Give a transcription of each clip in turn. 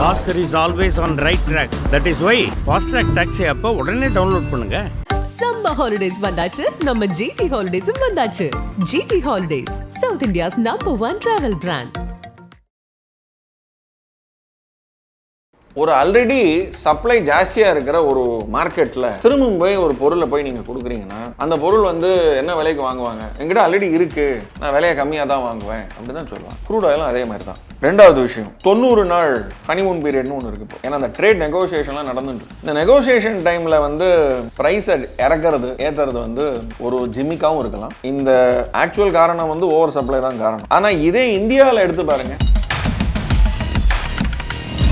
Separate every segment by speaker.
Speaker 1: Bhaskar is always on right track that is why fast track taxi அப்போ உடனே download பண்ணுங்க.
Speaker 2: Summer holidays வந்தாச்சு. நம்ம ஜிடி ஹாலிடேஸும் வந்தாச்சு. GT holidays south India's number one travel brand
Speaker 3: ஒரு ஆல்ரெடி சப்ளை ஜாஸ்தியாக இருக்கிற ஒரு மார்க்கெட்டில் திரும்பவும் போய் ஒரு பொருளை போய் நீங்கள் கொடுக்குறீங்கன்னா அந்த பொருள் வந்து என்ன விலைக்கு வாங்குவாங்க? என்கிட்ட ஆல்ரெடி இருக்கு. நான் விலையை கம்மியாக தான் வாங்குவேன். அப்படின்னு தான் சொல்லுவாங்க. க்ரூட் ஆயிலும் அதே மாதிரி தான். ரெண்டாவது விஷயம் தொண்ணூறு நாள் ஹனிமூன் பீரியட்னு ஒன்று இருக்கு இப்போ. ஏன்னா அந்த ட்ரேட் நெகோசியேஷன்லாம் நடந்துட்டு இந்த நெகோசியேஷன் டைமில் வந்து ப்ரைஸை இறக்குறது ஏற்றுறது வந்து ஒரு ஜிம்மிக்காகவும் இருக்கலாம். இந்த ஆக்சுவல் காரணம் வந்து ஓவர் சப்ளை தான் காரணம். ஆனால் இதே இந்தியாவில் எடுத்து பாருங்கள்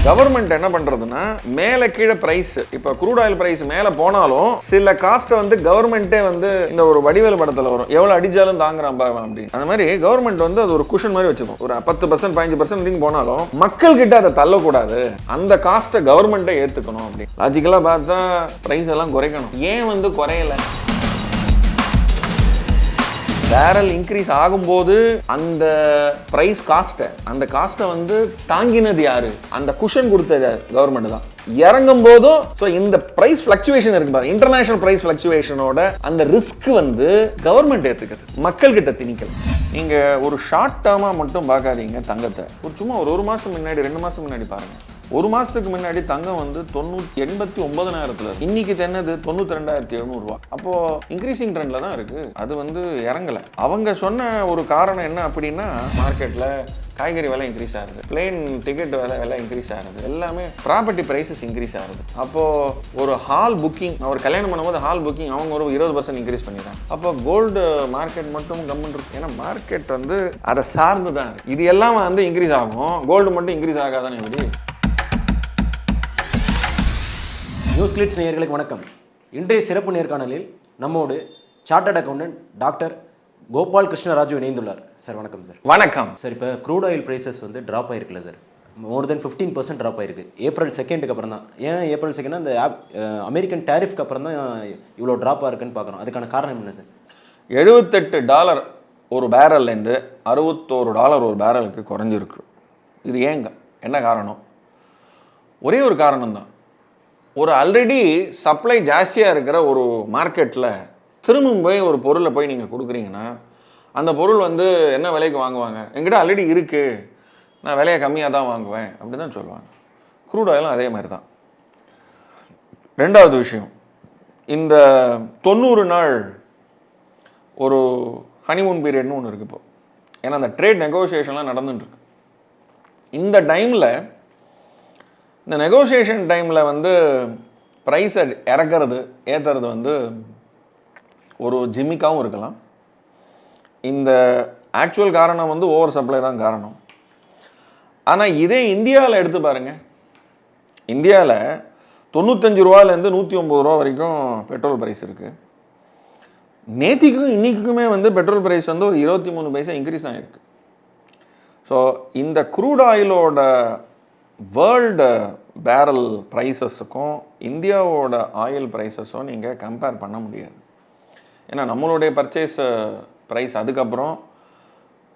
Speaker 3: கவர்மெண்ட் என்ன பண்ணுறதுன்னா மேலே கீழே ப்ரைஸ் இப்போ குரூட் ஆயில் ப்ரைஸ் மேலே போனாலும் சில காஸ்ட்டை வந்து கவர்மெண்ட்டே வந்து இந்த ஒரு வடிவேல் படத்தில் வரும். எவ்வளோ அடிச்சாலும் தாங்குறான் பாரு அப்படின்னு. அந்த மாதிரி கவர்மெண்ட் வந்து அது ஒரு குஷன் மாதிரி வச்சுக்கும். ஒரு பத்து பர்சன்ட் பதினஞ்சு பர்சன்ட் போனாலும் மக்கள் கிட்ட அதை தள்ளக்கூடாது. அந்த காஸ்ட்டை கவர்மெண்ட்டே ஏற்றுக்கணும் அப்படின்னு. லாஜிக்கலாக பார்த்தா ப்ரைஸ் எல்லாம் குறைக்கணும். ஏன் வந்து குறையலை? பேரல் இன்க்ரீஸ் ஆகும்போது அந்த ப்ரைஸ் காஸ்ட்டை அந்த காஸ்ட்டை வந்து தாங்கினது யாரு? அந்த குஷன் கொடுத்தது கவர்மெண்ட் தான். இறங்கும் போதும் ஸோ இந்த ப்ரைஸ் ஃப்ளக்சுவேஷன் இருக்கு பாருங்க இன்டர்நேஷனல் ப்ரைஸ் ஃப்ளக்சுவேஷனோட அந்த ரிஸ்க் வந்து கவர்மெண்ட் ஏற்றுக்கிறது மக்கள் கிட்ட திணிக்கல. நீங்கள் ஒரு ஷார்ட் டேர்மாக மட்டும் பார்க்காதீங்க தங்கத்தை. ஒரு சும்மா ஒரு ஒரு மாதம் முன்னாடி ரெண்டு மாதம் முன்னாடி பாருங்கள் ஒரு மாசத்துக்கு முன்னாடி தங்கம் வந்து தொண்ணூத்தி எண்பத்தி ஒன்பதனாயிரத்துல இன்னைக்கு தென்னது தொண்ணூற்றி தொண்ணூத்தி ரெண்டாயிரத்தி எழுநூறுவா அப்போ இன்க்ரீசிங் ட்ரெண்ட்ல தான் இருக்கு. அது வந்து இறங்கல. அவங்க சொன்ன ஒரு காரணம் என்ன அப்படின்னா மார்க்கெட்ல காய்கறி விலை இன்க்ரீஸ் ஆகுது. பிளேன் டிக்கெட் விலை விலை இன்க்ரீஸ் ஆகுது. எல்லாமே ப்ராப்பர்ட்டி ப்ரைஸஸ் இன்க்ரீஸ் ஆகுது. அப்போது ஒரு ஹால் புக்கிங் அவர் கல்யாணம் பண்ணும்போது ஹால் புக்கிங் அவங்க ஒரு இருபது பர்சன்ட் இன்க்ரீஸ் பண்ணிடுறாங்க அப்போ கோல்டு மார்க்கெட் மட்டும் கம்முன்னு இருக்கு. ஏன்னா மார்க்கெட் வந்து அதை சார்ந்து தான் இருக்குது இது எல்லாம் வந்து இன்க்ரீஸ் ஆகும். கோல்டு மட்டும் இன்க்ரீஸ் ஆகாதானே எப்படி
Speaker 4: நியூஸ் கிளிட்ஸ் நேயர்களுக்கு வணக்கம். இன்றைய சிறப்பு நேர்காணலில் நம்மோடு chartered accountant doctor Gopal Krishnaraju இணைந்துள்ளார். Sir வணக்கம் சார்
Speaker 3: வணக்கம்.
Speaker 4: சார் இப்போ க்ரூட் ஆயில் ப்ரைஸஸ் வந்து drop ஆயிருக்குல்ல sir more then fifteen percent drop ஆயிருக்கு. ஏப்ரல் செகண்டுக்கு அப்புறம் தான் ஏன் ஏப்ரல் செகண்ட் அந்த ஆப் அமெரிக்கன் டேரிஃப்க்கு அப்புறம் தான் இவ்வளோ ட்ராப் ஆயிருக்குன்னு பார்க்குறோம். அதுக்கான காரணம் என்ன சார்
Speaker 3: எழுபத்தெட்டு டாலர் ஒரு பேரல்லேருந்து அறுபத்தோரு டாலர் ஒரு பேரலுக்கு குறைஞ்சிருக்கு. இது ஏங்க? என்ன காரணம்? ஒரே ஒரு காரணம் தான் ஒரு ஆல்ரெடி சப்ளை ஜாஸ்தியாக இருக்கிற ஒரு மார்க்கெட்டில் திரும்பவும் போய் ஒரு பொருளை போய் நீங்கள் கொடுக்குறீங்கன்னா அந்த பொருள் வந்து என்ன விலைக்கு வாங்குவாங்க? எங்கிட்ட ஆல்ரெடி இருக்குது நான் விலையை கம்மியாக தான் வாங்குவேன் அப்படின்னு தான் சொல்லுவாங்க. க்ரூட் ஆயிலும் அதே மாதிரி தான். ரெண்டாவது விஷயம். இந்த தொண்ணூறு நாள் ஒரு ஹனிமூன் பீரியட்னு ஒன்று இருக்குது இப்போ. ஏன்னா அந்த ட்ரேட் நெகோசியேஷன்லாம் நடந்துட்டுருக்கு இந்த டைமில் இந்த நெகோசியேஷன் டைமில் வந்து ப்ரைஸை இறக்கிறது ஏற்றுறது வந்து ஒரு ஜிம்மிக்காகவும் இருக்கலாம். இந்த ஆக்சுவல் காரணம் வந்து ஓவர் சப்ளை தான் காரணம். ஆனால் இதே இந்தியாவில் எடுத்து பாருங்கள் இந்தியாவில் தொண்ணூத்தஞ்சு ரூபாலேருந்து நூற்றி ஒம்பது ரூபா வரைக்கும் பெட்ரோல் ப்ரைஸ் இருக்குது நேத்திக்கும் இன்றைக்குமே வந்து பெட்ரோல் ப்ரைஸ் வந்து ஒரு இருபத்தி மூணு பைசா இன்க்ரீஸ் ஆகிருக்கு ஸோ இந்த க்ரூட் ஆயிலோட வேர்ல்டு பேரல் ப்ரைஸஸுக்கும் இந்தியாவோட ஆயில் ப்ரைஸஸும் நீங்கள் கம்பேர் பண்ண முடியாது. ஏன்னா நம்மளுடைய பர்ச்சேஸ் ப்ரைஸ் அதுக்கப்புறம்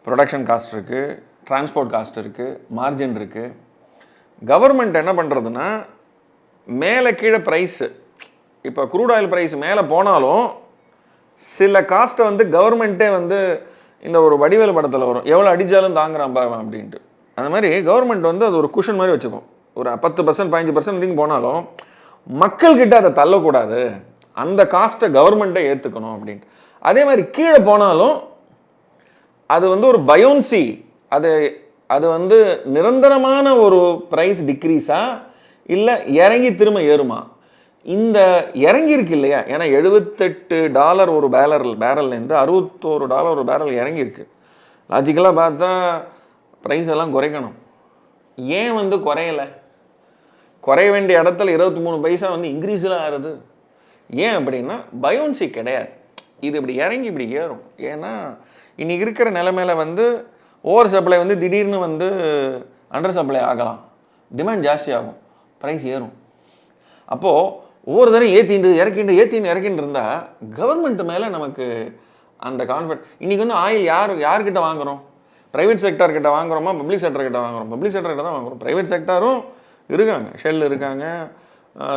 Speaker 3: ப்ரொடக்ஷன் காஸ்ட் இருக்குது டிரான்ஸ்போர்ட் காஸ்ட் இருக்குது மார்ஜின் இருக்குது கவர்மெண்ட் என்ன பண்ணுறதுன்னா மேலே கீழே ப்ரைஸு. இப்போ க்ரூட் ஆயில் ப்ரைஸ் மேலே போனாலும் சில காஸ்ட்டை வந்து கவர்மெண்ட்டே வந்து இந்த ஒரு வடிவேல் படத்தில் வரும். எவ்வளோ அடித்தாலும் தாங்குறான் பாவன் அப்படின்ட்டு. அந்த மாதிரி கவர்மெண்ட் வந்து அது ஒரு குஷன் மாதிரி வச்சுக்கும். ஒரு பத்து பர்சன்ட் பதினஞ்சு பர்சன்ட் போனாலும் மக்கள்கிட்ட அதை தள்ளக்கூடாது. அந்த காஸ்ட்டை கவர்மெண்ட்டை ஏற்றுக்கணும் அப்படின்ட்டு. அதே மாதிரி கீழே போனாலும் அது வந்து ஒரு பயோன்சி. அது அது வந்து நிரந்தரமான ஒரு ப்ரைஸ் டிக்ரீஸா இல்லை இறங்கி திரும்ப ஏறுமா? இந்த இறங்கி இருக்கு இல்லையா? ஏன்னா எழுபத்தெட்டு டாலர் ஒரு பேலர் பேரல்லேருந்து அறுபத்தோரு டாலர் ஒரு பேரல் இறங்கியிருக்கு லாஜிக்கலாக பார்த்தா ப்ரைஸ் எல்லாம் குறைக்கணும். ஏன் வந்து குறையலை? குறைய வேண்டிய இடத்துல இருபத்தி மூணு பைசா வந்து இன்க்ரீஸெலாம் ஆகுது. ஏன் அப்படின்னா பயோன்சி கிடையாது. இது இப்படி இறங்கி இப்படி ஏறும். ஏன்னா இன்னைக்கு இருக்கிற நிலைமையில வந்து ஓவர் சப்ளை வந்து திடீர்னு வந்து அண்டர் சப்ளை ஆகலாம். டிமாண்ட் ஜாஸ்தி ஆகும். ப்ரைஸ் ஏறும். அப்போது ஒவ்வொரு தடவை ஏற்றிண்டு இறக்கிண்டு ஏற்றிண்டு இறக்கின்னு இருந்தால் கவர்மெண்ட் மேலே நமக்கு அந்த கான்ஃபிடன்ட் இன்றைக்கி வந்து ஆயில் யார் யார்கிட்ட வாங்குறோம்? ப்ரைவேட் செக்டார் கிட்ட வாங்குறோமா? பப்ளிக் செக்டர் கிட்ட வாங்குறோம். பப்ளிக் செக்டர் கிட்ட தான் வாங்குறோம். ப்ரைவேட் செக்டாரும் இருக்காங்க. ஷெல் இருக்காங்க.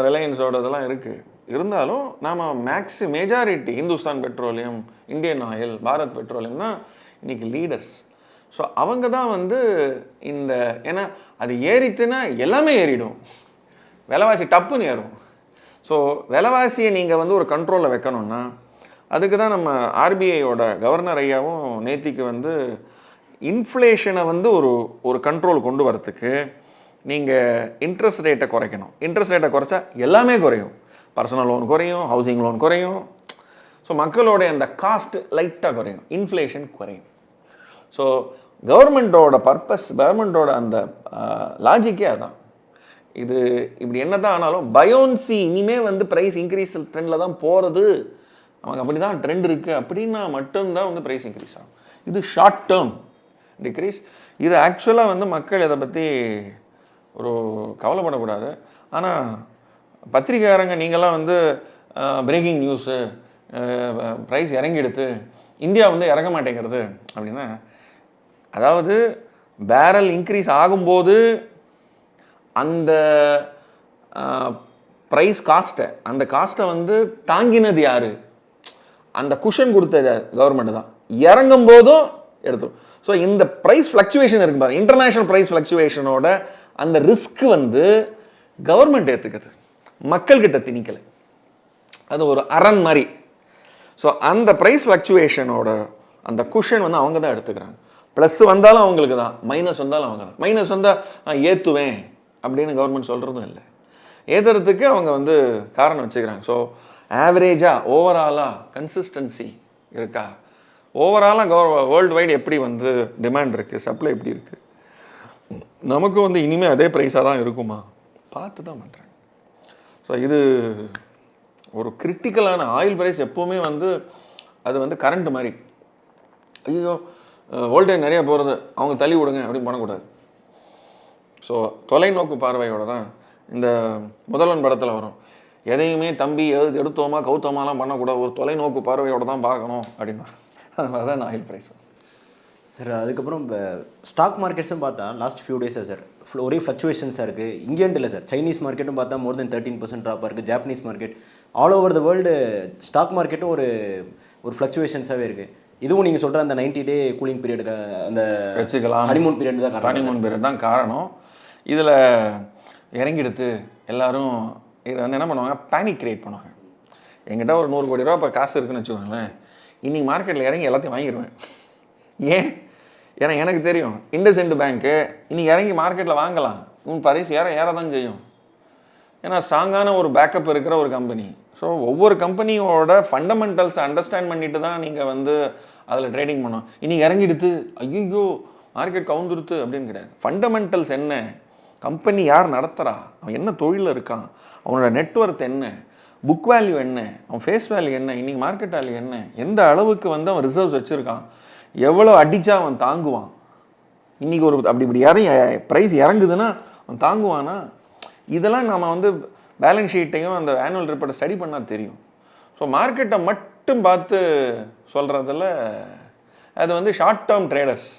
Speaker 3: ரிலையன்ஸோட இதெல்லாம் இருக்குது இருந்தாலும் நாம் maxi majority Hindustan petroleum Indian oil Bharat petroleum தான் இன்றைக்கி லீடர்ஸ் ஸோ அவங்க தான் வந்து இந்த ஏன்னா அது ஏறித்துன்னா எல்லாமே ஏறிடும். விலைவாசி டப்புன்னு ஏறும். ஸோ விலைவாசியை நீங்கள் வந்து ஒரு கண்ட்ரோலில் வைக்கணும்னா அதுக்கு தான் நம்ம ஆர்பிஐயோட கவர்னர் ஐயாவும் நேத்திக்கு வந்து இன்ஃப்ளேஷனை வந்து ஒரு ஒரு கண்ட்ரோல் கொண்டு வரத்துக்கு நீங்கள் இன்ட்ரெஸ்ட் ரேட்டை குறைக்கணும். இன்ட்ரெஸ்ட் ரேட்டை குறைச்சா எல்லாமே குறையும். பர்சனல் லோன் குறையும் ஹவுசிங் லோன் குறையும். ஸோ மக்களோடைய அந்த காஸ்ட் லைட்டாக குறையும். இன்ஃப்ளேஷன் குறையும். ஸோ கவர்மெண்ட்டோட பர்பஸ் கவர்மெண்ட்டோட அந்த லாஜிக்கே அதான். இது இப்படி என்ன தான் ஆனாலும் பயோன்சி இனிமே வந்து ப்ரைஸ் இன்க்ரீஸ் ட்ரெண்டில் தான் போகிறது நமக்கு அப்படி தான் ட்ரெண்ட் இருக்குது அப்படின்னா மட்டும்தான் வந்து ப்ரைஸ் இன்க்ரீஸ் ஆகும். இது ஷார்ட் டேர்ம் டிக்ரீஸ் இது ஆக்சுவலாக வந்து மக்கள் இதை பற்றி ஒரு கவலைப்படக்கூடாது. ஆனால் பத்திரிகைக்காரங்க நீங்களாம் வந்து பிரேக்கிங் நியூஸு ப்ரைஸ் இறங்கிடுது இந்தியா வந்து இறங்க மாட்டேங்கிறது அப்படின்னா அதாவது பேரல் இன்க்ரீஸ் ஆகும்போது அந்த ப்ரைஸ் காஸ்ட்டை அந்த காஸ்ட்டை வந்து தாங்கினது யார்? அந்த குஷன் கொடுத்தது கவர்மெண்ட் தான். இறங்கும் போதும் எடுத்தோம் ஸோ இந்த ப்ரைஸ் ஃப்ளக்சுவேஷன் இருக்கு பாருங்க. இன்டர்நேஷனல் ப்ரைஸ் ஃப்ளக்சுவேஷனோட அந்த ரிஸ்க் வந்து கவர்மெண்ட் ஏற்றுக்குது மக்கள்கிட்ட திணிக்கலை. அது ஒரு அரண் மாதிரி. ஸோ அந்த ப்ரைஸ் ஃப்ளக்சுவேஷனோட அந்த குஷன் வந்து அவங்க தான் எடுத்துக்கிறாங்க. ப்ளஸ் வந்தாலும் அவங்களுக்கு தான். மைனஸ் வந்தாலும் அவங்க தான். மைனஸ் வந்தால் நான் ஏற்றுவேன் அப்படின்னு கவர்மெண்ட் சொல்கிறதும் இல்லை. ஏற்றுறதுக்கு அவங்க வந்து காரணம் வச்சுக்கிறாங்க. ஸோ ஆவரேஜாக ஓவராலாக கன்சிஸ்டன்சி இருக்கா? ஓவராலாக கவர் வேர்ல்டு வைடு எப்படி வந்து டிமாண்ட் இருக்குது சப்ளை எப்படி இருக்குது நமக்கு வந்து இனிமேல் அதே ப்ரைஸாக தான் இருக்குமா? பார்த்து தான் பண்ணுறாங்க ஸோ இது ஒரு கிரிட்டிக்கலான ஆயில் ப்ரைஸ் எப்போவுமே வந்து அது வந்து கரண்ட் மாதிரி. ஐயோ வோல்டேஜ் நிறைய போகிறது அவங்க தள்ளி விடுங்க அப்படின்னு பண்ணக்கூடாது ஸோ தொலைநோக்கு பார்வையோடு தான் இந்த முதல்வன் படத்தில் வரும். எதையுமே தம்பி எது எடுத்தோமா கௌத்தமாலாம் பண்ணக்கூடாது. ஒரு தொலைநோக்கு பார்வையோட தான் பார்க்கணும் அப்படின்னு. அது தான் ஆயில் ப்ரைஸ்
Speaker 4: சார் அதுக்கப்புறம் இப்போ ஸ்டாக் மார்க்கெட்ஸும் பார்த்தா லாஸ்ட் ஃபியூ டேஸாக சார் ஒரே ஃப்ளக்சுவேஷன்ஸாக இருக்குது இங்கேன்ட்டு இல்லை சார் சைனீஸ் மார்க்கெட்டும் பார்த்தா மோர் தென் தேர்ட்டின் பர்சன்ட் ட்ராப்பாக இருக்குது Japanese market all over the world stock மார்க்கெட்டும் ஒரு ஒரு ஃப்ளக்சுவேஷன்ஸாகவே இருக்குது இதுவும் நீங்கள் சொல்கிற அந்த 90 டே கூலிங் பீரியடுக்கு அந்த
Speaker 3: வச்சுக்கலாம்.
Speaker 4: ஹனிமூன் பீரியட் தான் காரணம்.
Speaker 3: ஹனிமூன் பீரியட் தான் காரணம். இதில் இறங்கிடுத்து எல்லாரும் இதை வந்து என்ன பண்ணுவாங்க? பேனிக் கிரியேட் பண்ணுவாங்க. என்கிட்ட ஒரு நூறு கோடி ரூபா இப்போ காசு இருக்குன்னு வச்சுக்கோங்களேன். இன்றைக்கி மார்க்கெட்டில் இறங்கி எல்லாத்தையும் வாங்கிடுவேன் ஏன்? ஏன்னா எனக்கு தெரியும் இண்டஸ்இண்ட் பேங்க்கு இன்றைக்கி இறங்கி மார்க்கெட்டில் வாங்கலாம். உன் பரிசு ஏற ஏற தான் செய்யும். ஏன்னா ஸ்ட்ராங்கான ஒரு பேக்கப் இருக்கிற ஒரு கம்பெனி ஸோ ஒவ்வொரு கம்பெனியோட ஃபண்டமெண்டல்ஸ் அண்டர்ஸ்டாண்ட் பண்ணிட்டு தான் நீங்கள் வந்து அதில் ட்ரேடிங் பண்ணணும். இன்றைக்கி இறங்கிடுத்து ஐயோ மார்க்கெட் கவுந்துருத்து அப்படின்னு கிடையாது. ஃபண்டமெண்டல்ஸ் என்ன? கம்பெனி யார் நடத்துகிறா அவன் என்ன தொழிலில் இருக்கான்? அவனோட நெட்ஒர்த் என்ன? புக் வேல்யூ என்ன? அவன் ஃபேஸ் வேல்யூ என்ன? இன்னைக்கு மார்க்கெட் வேல்யூ என்ன? எந்த அளவுக்கு வந்து அவன் ரிசர்வ்ஸ் வச்சுருக்கான்? எவ்வளோ அடித்தா அவன் தாங்குவான்? இன்றைக்கி ஒரு அப்படி இப்படி இறங்கி ப்ரைஸ் இறங்குதுன்னா அவன் தாங்குவானா? இதெல்லாம் நம்ம வந்து பேலன்ஸ் ஷீட்டையும் அந்த ஆனுவல் ரிப்போர்ட்டை ஸ்டடி பண்ணால் தெரியும். ஸோ மார்க்கெட்டை மட்டும் பார்த்து சொல்கிறதில் அது வந்து ஷார்ட் டேர்ம் ட்ரேடர்ஸ்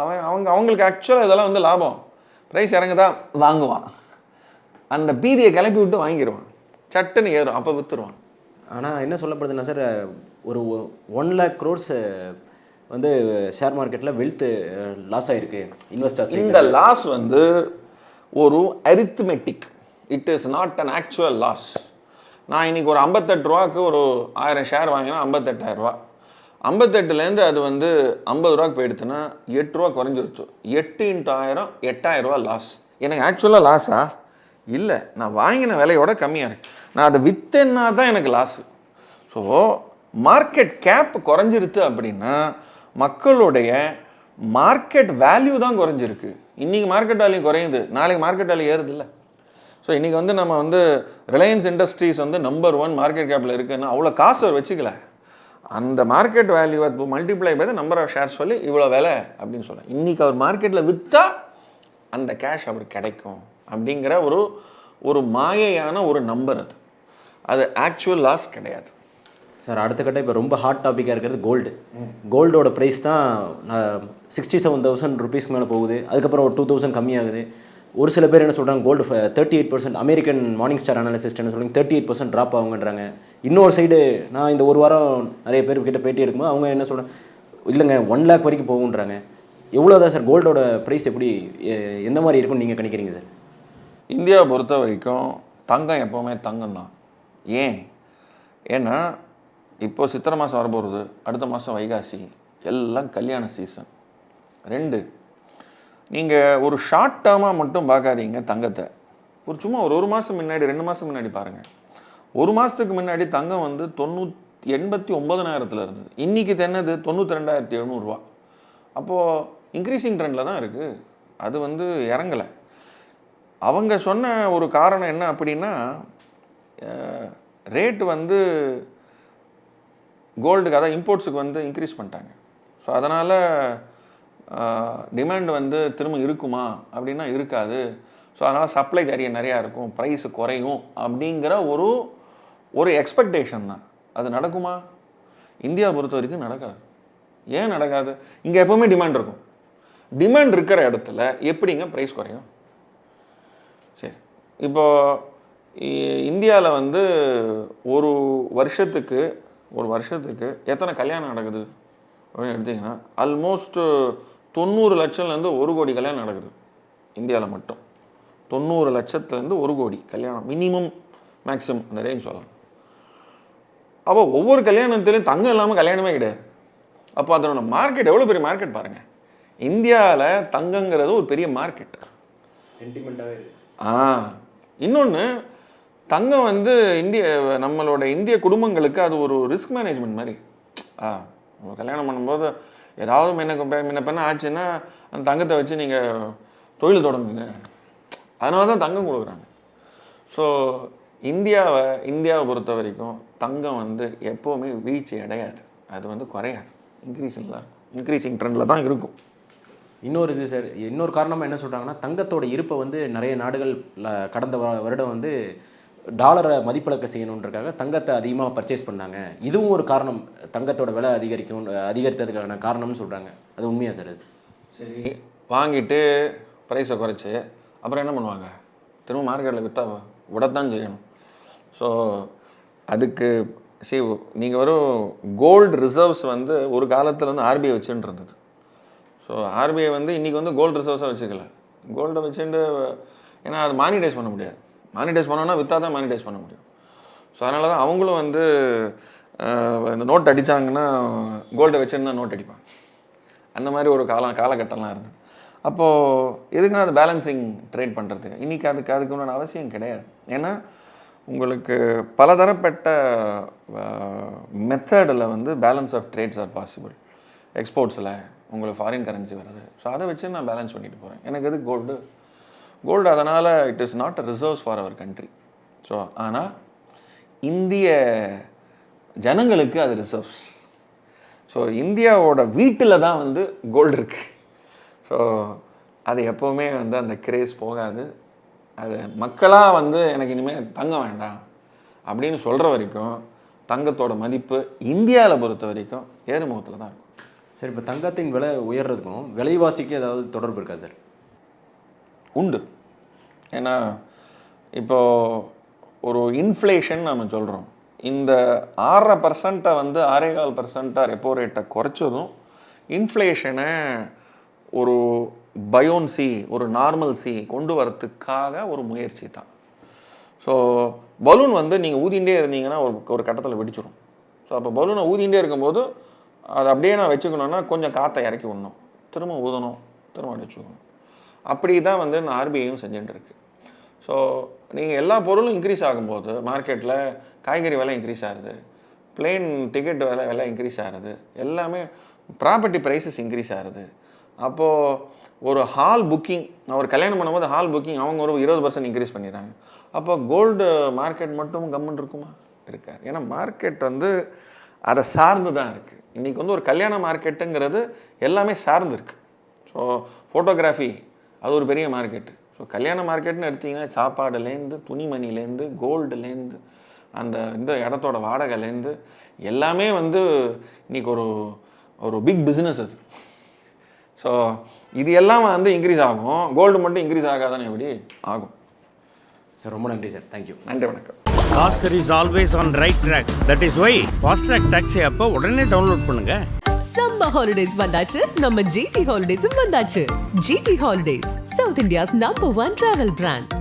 Speaker 3: அவன் அவங்க அவங்களுக்கு ஆக்சுவலாக இதெல்லாம் வந்து லாபம். ப்ரைஸ் இறங்குதா? வாங்குவான். அந்த பீதியை கிளப்பி விட்டு வாங்கிடுவான் சட்டுன்னு ஏறும் அப்போ விற்றுருவான்
Speaker 4: ஆனால் என்ன சொல்லப்படுதுன்னா சார் ஒரு ஒன் லேக் க்ரோர்ஸ் வந்து ஷேர் மார்க்கெட்டில் வெல்த் லாஸ் ஆயிருக்கு இன்வெஸ்டர்ஸ்
Speaker 3: இந்த லாஸ் வந்து ஒரு arithmetic it is not an actual loss நான் இன்னைக்கு ஒரு ஐம்பத்தெட்டு ரூபாக்கு ஒரு ஆயிரம் ஷேர் வாங்கினா ஐம்பத்தெட்டாயிரம் ரூபா ஐம்பத்தெட்டுலேருந்து அது வந்து ஐம்பது ரூபாக்கு போயிடுச்சுன்னா எட்டு ரூபா குறைஞ்சிருச்சு. எட்டு இன்ட்டு ஆயிரம் எட்டாயிரம் ரூபா லாஸ் எனக்கு ஆக்சுவலாக லாஸா இல்லை நான் வாங்கின விலையோட கம்மியாக இருக்கு. நான் அதை விற்றுன்னா தான் எனக்கு லாஸு ஸோ மார்க்கெட் கேப் குறைஞ்சிருது அப்படின்னா மக்களுடைய மார்க்கெட் வேல்யூ தான் குறைஞ்சிருக்கு. இன்றைக்கி மார்க்கெட் வேல்யூ குறையுது. நாளைக்கு மார்க்கெட் வேல்யூ ஏறுது இல்லை ஸோ இன்றைக்கி வந்து நம்ம வந்து ரிலையன்ஸ் இண்டஸ்ட்ரீஸ் வந்து நம்பர் ஒன் மார்க்கெட் கேப்பில் இருக்குன்னா அவ்வளோ காசு அவர் வச்சுக்கல. அந்த மார்க்கெட் வேல்யூவை மல்டிப்ளை பண்ணி நம்பர் ஆஃப் ஷேர்ஸ் சொல்லி இவ்வளோ விலை அப்படின்னு சொல்கிறேன் இன்றைக்கி அவர் மார்க்கெட்டில் விற்றா அந்த கேஷ் அவருக்கு கிடைக்கும். அப்படிங்கிற ஒரு ஒரு மாயையான ஒரு நம்பர் அது. அது ஆக்சுவல் லாஸ் கிடையாது.
Speaker 4: சார் அடுத்த கட்டம் இப்போ ரொம்ப ஹாட் டாப்பிக்காக இருக்கிறது கோல்டு கோல்டோட ப்ரைஸ் தான் சிக்ஸ்டி செவன் தௌசண்ட் ருபீஸ்க்கு மேலே போகுது. அதுக்கப்புறம் ஒரு டூ தௌசண்ட் கம்மியாகுது. ஒரு சில பேர் என்ன சொல்கிறாங்க gold thirty eight percent American Morningstar analyst என்ன சொல்றாங்க தேர்ட்டி எயிட் பர்சன்ட் ட்ராப் ஆகுங்கன்றாங்க. இன்னொரு சைடு நான் இந்த ஒரு வாரம் நிறைய பேர் கிட்ட பேட்டி எடுக்கும்போது அவங்க என்ன சொல்கிறாங்க இல்லைங்க ஒன் லேக் வரைக்கும் போகுன்றாங்க எவ்வளோ தான் சார் கோல்டோட ப்ரைஸ் எப்படி எந்த மாதிரி இருக்கும்னு நீங்கள் கணிக்கிறீங்க சார்?
Speaker 3: இந்தியாவை பொறுத்த வரைக்கும் தங்கம் எப்போவுமே தங்கம் தான் ஏன்? ஏன்னா இப்போ சித்திரை மாதம் வரப்போகிறது அடுத்த மாதம் வைகாசி எல்லாம் கல்யாண சீசன் ரெண்டு நீங்கள் ஒரு ஷார்ட் டேர்மாக மட்டும் பார்க்காதீங்க தங்கத்தை. ஒரு சும்மா ஒரு ஒரு மாதம் முன்னாடி ரெண்டு மாதம் முன்னாடி பாருங்கள் ஒரு மாதத்துக்கு முன்னாடி தங்கம் வந்து தொண்ணூற்றி எண்பத்தி ஒம்பதனாயிரத்தில் இருந்தது. இன்றைக்கி தென்னது தொண்ணூற்றி ரெண்டாயிரத்தி எழுநூறுவா. அப்போது இன்க்ரீசிங் ட்ரெண்டில் தான் இருக்குது அது வந்து இறங்கலை. அவங்க சொன்ன ஒரு காரணம் என்ன அப்படின்னா ரேட் வந்து கோல்டுக்கு அதான் இம்போர்ட்ஸுக்கு வந்து இன்க்ரீஸ் பண்ணிட்டாங்க. ஸோ அதனால் டிமாண்ட் வந்து திரும்ப இருக்குமா அப்படின்னா இருக்காது. ஸோ அதனால் சப்ளை நிறைய நிறையா இருக்கும் ப்ரைஸ் குறையும் அப்படிங்கிற ஒரு ஒரு எக்ஸ்பெக்டேஷன் தான். அது நடக்குமா? இந்தியா பொறுத்த வரைக்கும் நடக்காது. ஏன் நடக்காது? இங்கே எப்போவுமே டிமாண்ட் இருக்கும். டிமாண்ட் இருக்கிற இடத்துல எப்படிங்க ப்ரைஸ் குறையும்? சரி. இப்போ இந்தியாவில் வந்து ஒரு வருஷத்துக்கு ஒரு வருஷத்துக்கு எத்தனை கல்யாணம் நடக்குது? அப்படின்னு எடுத்தீங்கன்னா ஆல்மோஸ்ட் தொண்ணூறு லட்சம்லேருந்து ஒரு கோடி கல்யாணம் நடக்குது. இந்தியாவில் மட்டும். தொண்ணூறு லட்சத்துலேருந்து ஒரு கோடி கல்யாணம். மினிமம் மேக்ஸிமம் அந்த ரேஞ்ச் சொல்லலாம். அப்போ ஒவ்வொரு கல்யாணத்துலேயும் தங்கம் இல்லாமல் கல்யாணமே கிடையாது. அப்போ அதனோட மார்க்கெட் எவ்வளோ பெரிய மார்க்கெட் பாருங்கள் இந்தியாவில் தங்கங்கிறது ஒரு பெரிய மார்க்கெட்
Speaker 4: சென்டிமெண்ட்டாகவே இருக்குது
Speaker 3: ஆ. இன்னொன்று தங்கம் வந்து இந்திய நம்மளோட இந்திய குடும்பங்களுக்கு அது ஒரு ரிஸ்க் மேனேஜ்மெண்ட் மாதிரி. ஆ. நம்ம கல்யாணம் பண்ணும்போது ஏதாவது முன்ன முன்ன பெண்ண ஆச்சுன்னா அந்த தங்கத்தை வச்சு நீங்கள் தொழில் தொடங்குங்க. அதனால தான் தங்கம் கொடுக்குறாங்க. ஸோ இந்தியாவை இந்தியாவை பொறுத்த வரைக்கும் தங்கம் வந்து எப்போவுமே வீழ்ச்சி அடையாது. அது வந்து குறையாது. இன்க்ரீஸில் தான் இன்க்ரீசிங் ட்ரெண்டில் தான் இருக்கும்.
Speaker 4: இன்னொரு இது சார் இன்னொரு காரணமாக என்ன சொல்கிறாங்கன்னா தங்கத்தோட இருப்பை வந்து நிறைய நாடுகள் கடந்த வ- வருடம் வந்து டாலரை மதிப்பிழக்க செய்யணுன்றக்காக தங்கத்தை அதிகமாக பர்ச்சேஸ் பண்ணாங்க. இதுவும் ஒரு காரணம். தங்கத்தோட விலை அதிகரிக்கும் அதிகரித்ததுக்கான காரணம்னு சொல்கிறாங்க அது உண்மையாக சார் அது?
Speaker 3: சரி. வாங்கிட்டு ப்ரைஸை குறைச்சி அப்புறம் என்ன பண்ணுவாங்க? திரும்ப மார்க்கெட்டில் விற்றா விடத்தான் செய்யணும். ஸோ அதுக்கு சரி நீங்கள் வரும் கோல்டு ரிசர்வ்ஸ் வந்து ஒரு காலத்தில் வந்து ஆர்பிஐ வச்சுட்டு இருந்தது. ஸோ ஆர்பிஐ வந்து இன்றைக்கி வந்து கோல்டு ரிசர்வ்ஸாக வச்சுக்கல. கோல்டை வச்சுட்டு ஏன்னா அது மானிடைஸ் பண்ண முடியாது. மானிடைஸ் பண்ணோன்னா விற்றா தான் மானிடைஸ் பண்ண முடியும். ஸோ அதனால தான் அவங்களும் வந்து இந்த நோட் அடித்தாங்கன்னா கோல்டை வச்சுருந்தா நோட் அடிப்பாங்க. அந்த மாதிரி ஒரு காலம் காலகட்டம்லாம் இருந்தது. அப்போது எதுக்குன்னா அது பேலன்சிங் ட்ரேட் பண்ணுறதுக்கு இன்றைக்கி அதுக்கு அதுக்கு உண்டான அவசியம் கிடையாது. ஏன்னா உங்களுக்கு பலதரப்பட்ட மெத்தடில் வந்து balance of trades or possible எக்ஸ்போர்ட்ஸில் உங்களுக்கு ஃபாரின் கரன்சி வருது. ஸோ அதை வச்சு நான் பேலன்ஸ் பண்ணிட்டு போகிறேன் எனக்கு எது கோல்டு கோல்டு அதனால் it is not a reserves for our country so ஆனால் இந்திய ஜனங்களுக்கு அது ரிசர்வ்ஸ் ஸோ இந்தியாவோட வீட்டில் தான் வந்து கோல்டு இருக்குது ஸோ அது எப்போவுமே வந்து அந்த கிரேஸ் போகாது. அது மக்களாக வந்து எனக்கு இனிமேல் தங்க வேண்டாம் அப்படின்னு சொல்கிற வரைக்கும் தங்கத்தோட மதிப்பு இந்தியாவில் பொறுத்த வரைக்கும் ஏறுமுகத்தில் தான் இருக்கும்.
Speaker 4: சார் இப்போ தங்கத்தின் விலை உயர்றதுக்கும் விலைவாசிக்கு ஏதாவது தொடர்பு இருக்கா சார்?
Speaker 3: உண்டு. ஏன்னா இப்போ ஒரு இன்ஃப்ளேஷன் நம்ம சொல்கிறோம் இந்த ஆறரை பர்சண்ட்டை வந்து ஆறேகால் பர்சண்ட்டாக ரெப்போ ரேட்டை குறைச்சதும் இன்ஃப்ளேஷனை ஒரு பயோன்சி ஒரு நார்மல்சி கொண்டு வரத்துக்காக ஒரு முயற்சி தான். ஸோ பலூன் வந்து நீங்கள் ஊதிண்டே இருந்தீங்கன்னா ஒரு ஒரு கட்டத்தில் வெடிச்சிடும் ஸோ அப்போ பலூனை ஊதிண்டே இருக்கும்போது அதை அப்படியே நான் வச்சுக்கணுன்னா கொஞ்சம் காற்றை இறக்கி விடணும். திரும்ப ஊதணும் திரும்ப அடிச்சுக்கணும் அப்படி தான் வந்து இந்த ஆர்பிஐயும் செஞ்சுட்டு இருக்கு. ஸோ நீங்கள் எல்லா பொருளும் இன்க்ரீஸ் ஆகும்போது மார்க்கெட்டில் காய்கறி விலை இன்க்ரீஸ் ஆகுது பிளேன் டிக்கெட் விலை விலை இன்க்ரீஸ் ஆகுது எல்லாமே ப்ராப்பர்ட்டி ப்ரைஸஸ் இன்க்ரீஸ் ஆகுது. அப்போது ஒரு ஹால் புக்கிங் நான் ஒரு கல்யாணம் பண்ணும்போது ஹால் புக்கிங் அவங்க ஒரு இருபது பர்சன்ட் இன்க்ரீஸ் பண்ணிடுறாங்க. அப்போ கோல்டு மார்க்கெட் மட்டும் கம்முன்னு இருக்குமா? இருக்காது. ஏன்னா மார்க்கெட் வந்து அதை சார்ந்து தான் இருக்குது இன்றைக்கி வந்து ஒரு கல்யாண மார்க்கெட்டுங்கிறது எல்லாமே சார்ந்து இருக்கு ஸோ ஃபோட்டோகிராஃபி அது ஒரு பெரிய மார்க்கெட்டு. ஸோ கல்யாண மார்க்கெட்னு எடுத்தீங்கன்னா சாப்பாடுலேருந்து துணிமணிலேருந்து கோல்டுலேருந்து அந்த இந்த இடத்தோட வாடகைலேருந்து எல்லாமே வந்து இன்னைக்கு ஒரு ஒரு பிக் பிஸ்னஸ் அது. ஸோ இது எல்லாம் வந்து இன்க்ரீஸ் ஆகும். கோல்டு மட்டும் இன்க்ரீஸ் ஆகாதானே எப்படி ஆகும்.
Speaker 4: சார் ரொம்ப நன்றி சார் தேங்க்யூ
Speaker 3: நன்றி வணக்கம்.
Speaker 1: Oscar is always on right track that is why fast track taxi அப்போ உடனே டவுன்லோட் பண்ணுங்க.
Speaker 2: சம்மர் ஹாலிடேஸ் வந்தாச்சு. நம்ம ஜிடி ஹாலிடேஸும் வந்தாச்சு. GT holidays south India's number one travel brand